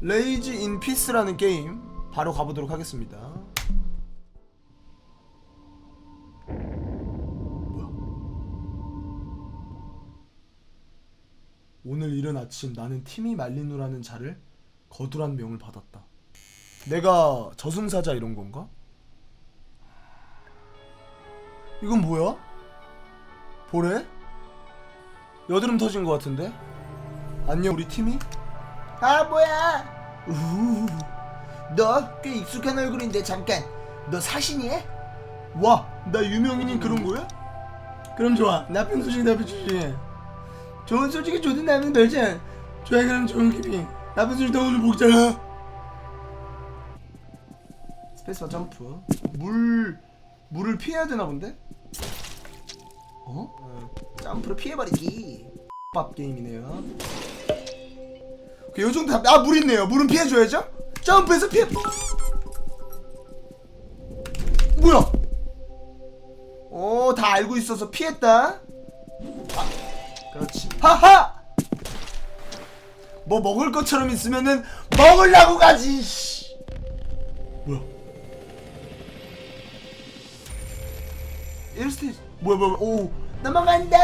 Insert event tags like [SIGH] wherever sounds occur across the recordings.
레이지 인 피스라는 게임 바로 가보도록 하겠습니다. 오늘 이른 아침 나는 팀이 말리누라는 자를 거두란 명을 받았다. 내가 저승사자 이런 건가? 이건 뭐야? 보래? 여드름 터진 것 같은데? 안녕 우리 팀이? 아 뭐야 너꽤 익숙한 얼굴인데 잠깐 너 사신이야? 와, 나 유명인인 그런 거야? 그럼 좋아. 나쁜 소식 나쁜 소식. 좋은 소식이 좋든 나면 별장. 좋아하는 좋은 기분. 나쁜 소식 다 오늘 먹잖아. 스페이스바 점프. 물 물을 피해야 되나 본데? 어? 어, 점프로 피해버리기 밥 게임이네요. 그요 정도 다- 아, 물 있네요. 물은 피해 줘야죠. 점프해서 피해. 뭐야? 오, 다 알고 있어서 피했다. 아, 그렇지. 하하! 뭐 먹을 것처럼 있으면은 먹으려고 가지. 씨. 뭐야? 1스테이지. 뭐야, 뭐야, 오. 넘어간다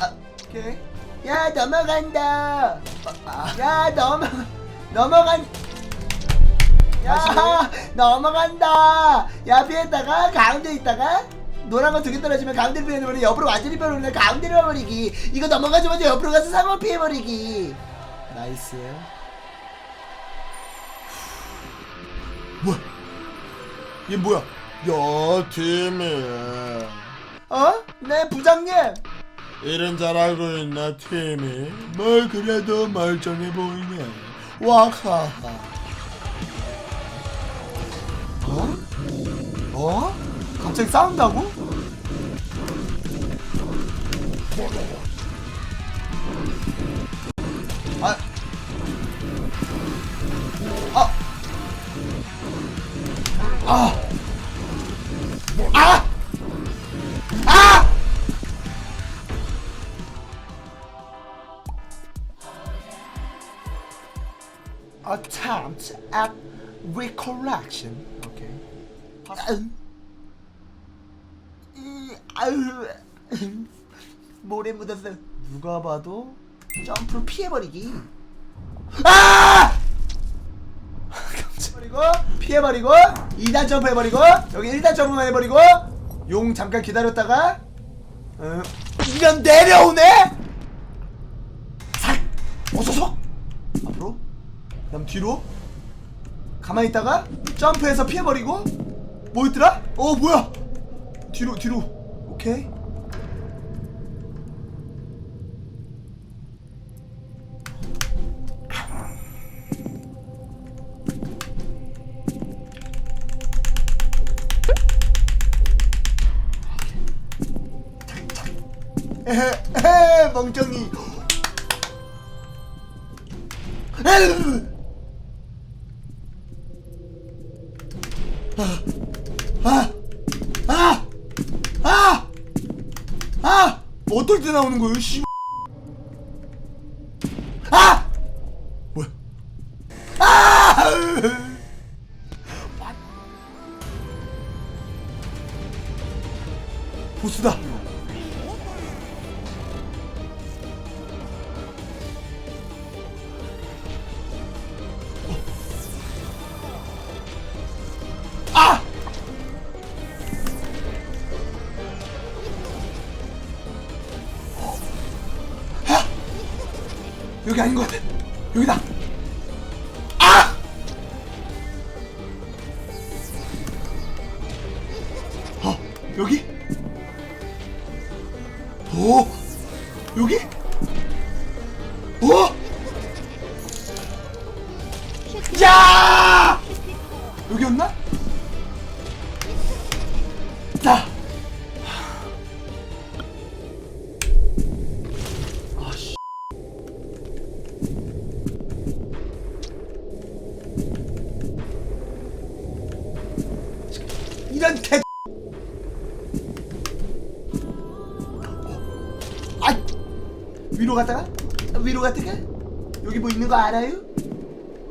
아, 오케이. 야 넘어간다 아, 야 넘어 넘어간 야 넘어간다 야 피했다가 가운데 있다가 노란 거 두 개 떨어지면 가운데를 피해버리면 옆으로 완전히 피해버리면 가운데를 버리기 이거 넘어가자마자 옆으로 가서 상어 피해버리기 나이스. 뭐야? 얘 뭐야? 야, 팀이. 어? 네 부장님 이름 잘 알고 있나, 팀이? 뭘 그래도 멀쩡해 보이네. 와하하. 어? 어? 갑자기 싸운다고? 아. 아. 아. 아! 아! Attempt at recollection 오케이. 아유. 모래 묻었어 누가 봐도 점프로 피해버리기 아! 버리고 피해버리고 2단 점프 해버리고 여기 1단 점프만 해버리고 용 잠깐 기다렸다가 어, 이런 내려오네 삭 어서서 그다음 뒤로 가만히 있다가 점프해서 피해버리고 뭐였더라? 어 뭐야 뒤로 뒤로 오케이 에헤, 에헤, 멍청이. 에휴. 아, 아, 아, 아, 뭐 어떨 때 나오는 거예요, 씨. 여기 아닌 것 같아. 여기다. 아! 어, 여기? 오, 여기? 오! 야! 여기였나? 아. 위로 갔다가? 위로 갔다가? 여기 뭐 있는 거 알아요?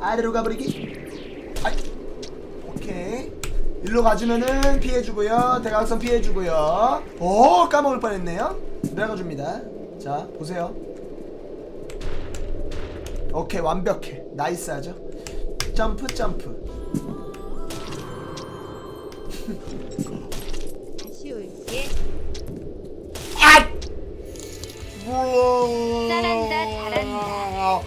아래로 가버리기? 아이 오케이. 일로 가주면은 피해주고요. 대각선 피해주고요. 오 까먹을 뻔했네요. 내려가 줍니다. 자 보세요. 오케이 완벽해. 나이스하죠 점프 점프 [LAUGHS] 다시 올게. 아! 잘한다, 잘한다.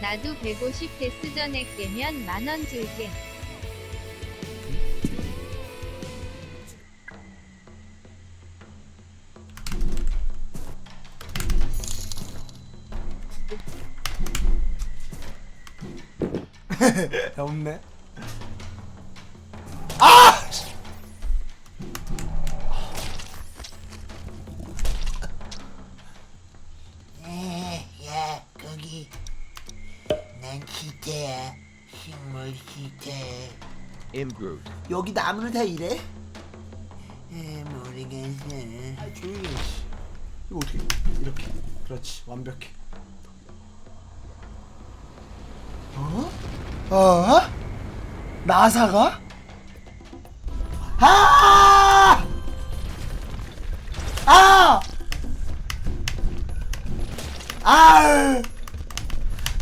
나도 150 데스 전에 깨면 만원 줄게. [LAUGHS] 없네. 식물. M Groot. 여기 나무는 다 이래? 에, 모르겠어. 아, 조용히 해. 씨. 이거 어떻게? 이렇게. 그렇지. 완벽해. 어? 어? 나사가? 아! 아! 아!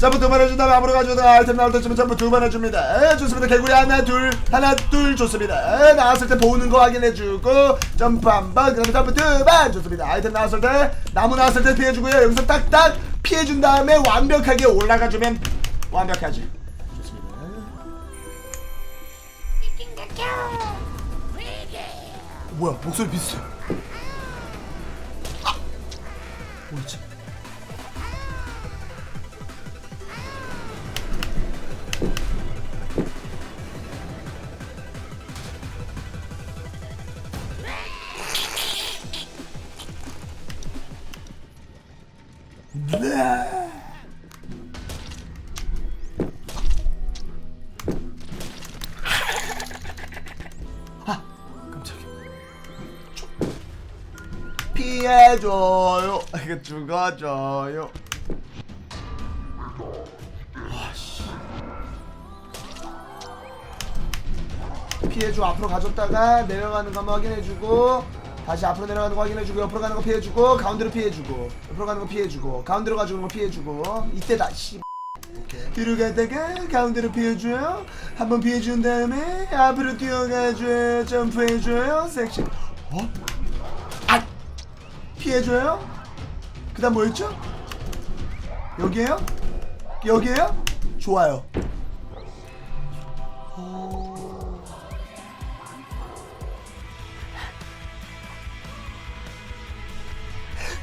점프 두번 해준 다음에 앞으로 가져다 아이템 나올 때쯤은 점프 두 번 해줍니다. 에, 좋습니다. 개구리 하나 둘 하나 둘 좋습니다. 에, 나왔을 때 보는 거 확인해주고 점프 한번. 그다음에 점프 두 번. 좋습니다. 아이템 나왔을 때 나무 나왔을 때 피해주고요. 여기서 딱딱 피해준 다음에 완벽하게 올라가주면 완벽하지. 좋습니다. 뭐야 목소리 비슷해 피해줘요. 이거 죽어줘요. 아씨. 피해줘 앞으로 가졌다가 내려가는 거 한번 확인해주고 다시 앞으로 내려가는 거 확인해주고 옆으로 가는 거 피해주고 가운데로 피해주고 옆으로 가는 거 피해주고 가운데로 가주는 거 피해주고 이때 다시 뒤로 가다가 가운데로 피해줘요 한번 피해준 다음에 앞으로 뛰어가줘요 점프해줘요 섹션 어? 아! 피해줘요 그 다음 뭐였죠? 여기에요? 여기에요? 좋아요 어...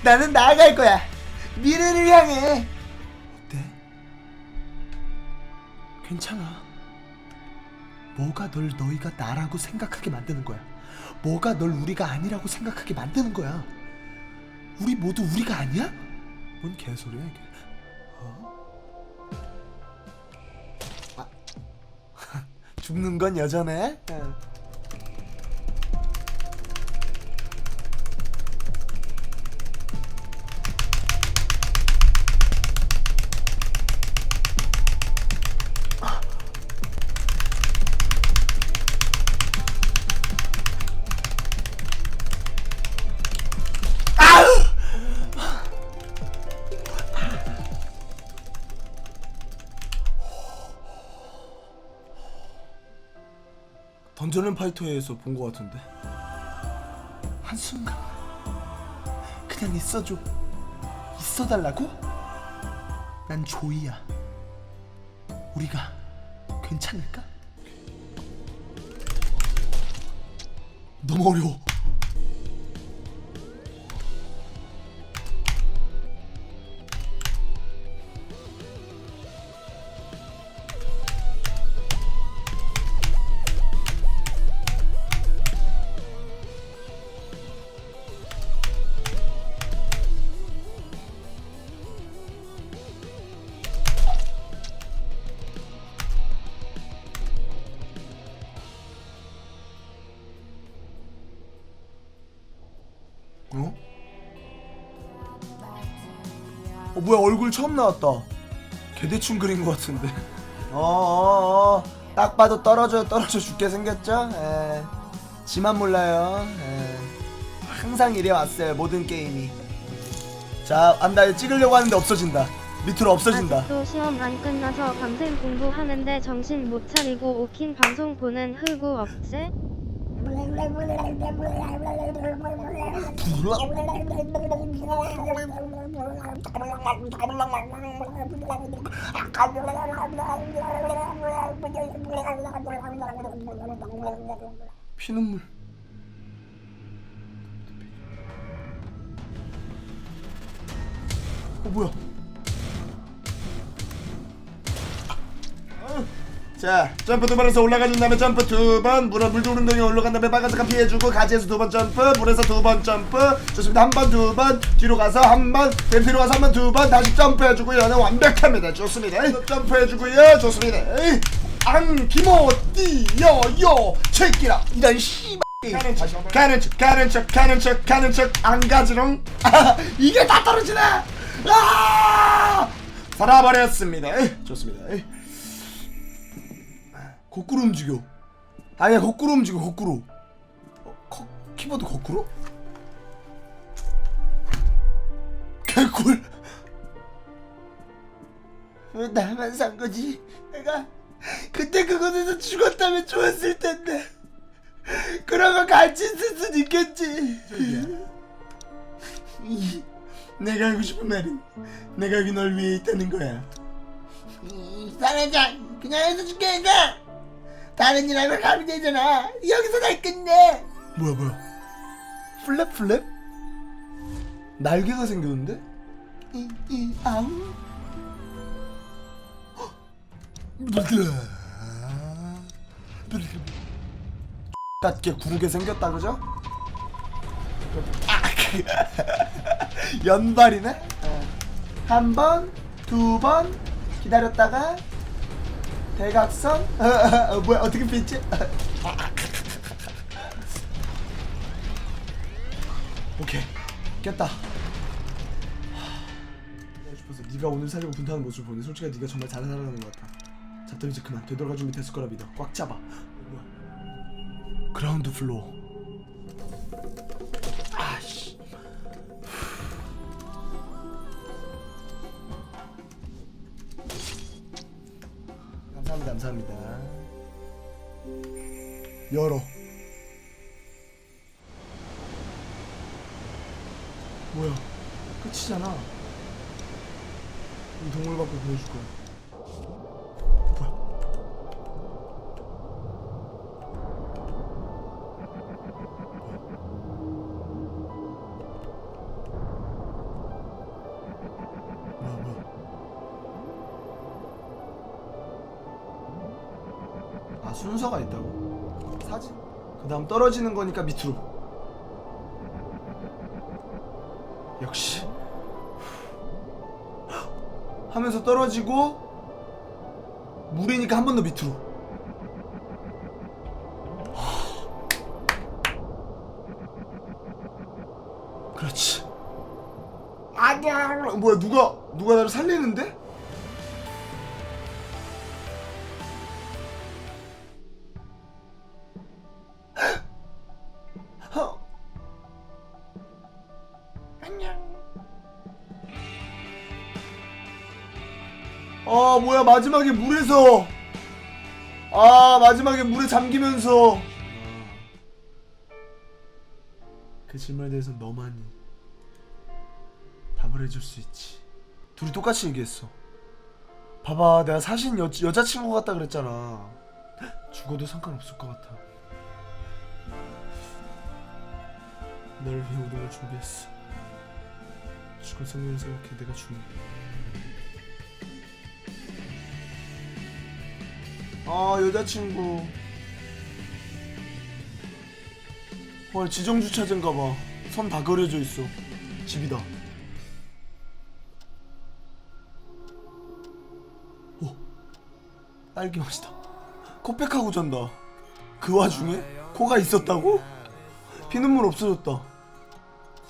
나는 나아갈 거야 미래를 향해 어때? 괜찮아. 뭐가 널 너희가 나라고 생각하게 만드는 거야. 뭐가 널 우리가 아니라고 생각하게 만드는 거야. 우리 모두 우리가 아니야? 뭔 개소리야 이게? 어? 아. [LAUGHS] 죽는 건 여전해. 어. 던전앤 파이터에서 본 것 같은데 한순간 그냥 있어줘 있어달라고? 난 조이야 우리가 괜찮을까? 너무 어려워 어 뭐야 얼굴 처음 나왔다. 개대충 그린 것 같은데. 어어어. [LAUGHS] 딱 봐도 떨어져 떨어져 죽게 생겼죠? 에 지만 몰라요. 에 항상 이래 왔어요 모든 게임이. 자 안다 찍으려고 하는데 없어진다. 밑으로 없어진다. 아직도 시험 안 끝나서 밤샘 공부하는데 정신 못 차리고 오킨 방송 보는 흑우 없지? 피눈물. 어 뭐야 자 점프 두 번에서 올라가는 다음에 점프 두번 물어 물도 운동에 올라간 다음에 빨간색 피해주고 가지에서 두 번 점프 물에서 두 번 점프. 좋습니다. 한 번 두 번 뒤로 가서 한번 뒤로 가서 한 번 두 번 다시 점프해주고요 네, 완벽합니다. 좋습니다. 점프해주고요. 좋습니다. 안 기모 뛰어요 체키라. 이런 씨발. 가는 척 가는 척. 가는 척 가는 척 가는 척안 가지롱? 아, [LAUGHS] 이게 다 떨어지네. 아! 살아버렸습니다. 에이, 좋습니다. 에이. 거꾸로 움직여. 아니야 거꾸로 움직여 거꾸로. 어, 거, 키보드 거꾸로? 개꿀. 왜 나만 산 거지? 내가 그때 그곳에서 죽었다면 좋았을 텐데. 그러면 같이 있을 순 있겠지. 이, 내가 하고 싶은 말은 내가 여기 널 위해 있다는 거야. 사회장 그냥 해서 줄게 내가 다른 일 하면 가면 되잖아 여기서 날 끝내 뭐야 뭐야 플랩 플랩? 날개가 생겼는데? 이, 이, 아우 같게 구르게 생겼다 그죠? 아, [LAUGHS] 연발이네? 한 번, 두 번 기다렸다가 대각선? [LAUGHS] 어, 뭐야 어떻게 피지? [LAUGHS] 오케이 깼다. 싶어서 네가 오늘 살려고 분타하는 모습을 보니 솔직히 네가 정말 잘 살아가는 것 같아. 잣들 이제 그만 되돌아갈 준비 됐을 거라 믿어. 꽉 잡아. 그라운드 플로어 감사합니다 감사합니다. 열어. 뭐야? 끝이잖아. 이 동물 갖고 보여줄 거야 순서가 있다고? 사진? 그 다음 떨어지는 거니까 밑으로 역시 하면서 떨어지고 물이니까 한 번 더 밑으로 그렇지 아니야 뭐야 누가 누가 나를 살리는데? 아 뭐야 마지막에 물에서. 아 마지막에 물에 잠기면서. 그 질문에 대해서 너만이 답을 해줄 수 있지. 둘이 똑같이 얘기했어. 봐봐 내가 사신 여, 여자친구 같다 그랬잖아. 죽어도 상관없을 것 같아. 너를 위해 걸 준비했어. 죽을 생명을 생각해 내가 주는 아 여자친구. 헐 지정주차장인가봐. 선 다 그려져 있어. 집이다. 오 딸기 맛이다. 코백하고 잔다. 그 와중에 코가 있었다고? 피눈물 없어졌다.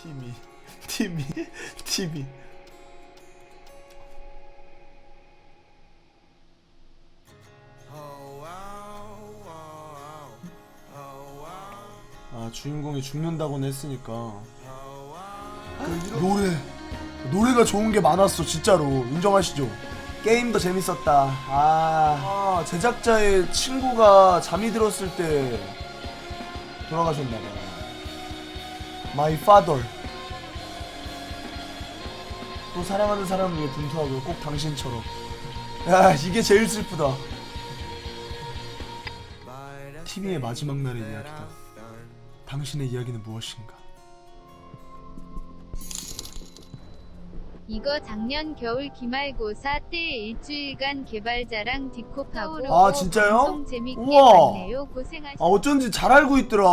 팀이 팀이 팀이 주인공이 죽는다고는 했으니까. 그 노래 노래가 좋은 게 많았어 진짜로. 인정하시죠? 게임도 재밌었다. 아, 아 제작자의 친구가 잠이 들었을 때 돌아가셨나봐 My father. 또 사랑하는 사람을 위해 분투하고 꼭 당신처럼. 야 이게 제일 슬프다. TV의 마지막 날의 이야기다 당신의 이야기는 무엇인가 이거 작년 겨울 기말고사 때 일주일간 개발자랑 디코파오로 아, 진짜요? 방송 재밌게 우와. 봤네요. 고생하셨. 아 어쩐지 잘 알고 있더라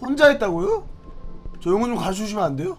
혼자 했다고요? 저 영어 좀 가르쳐주시면 안 돼요?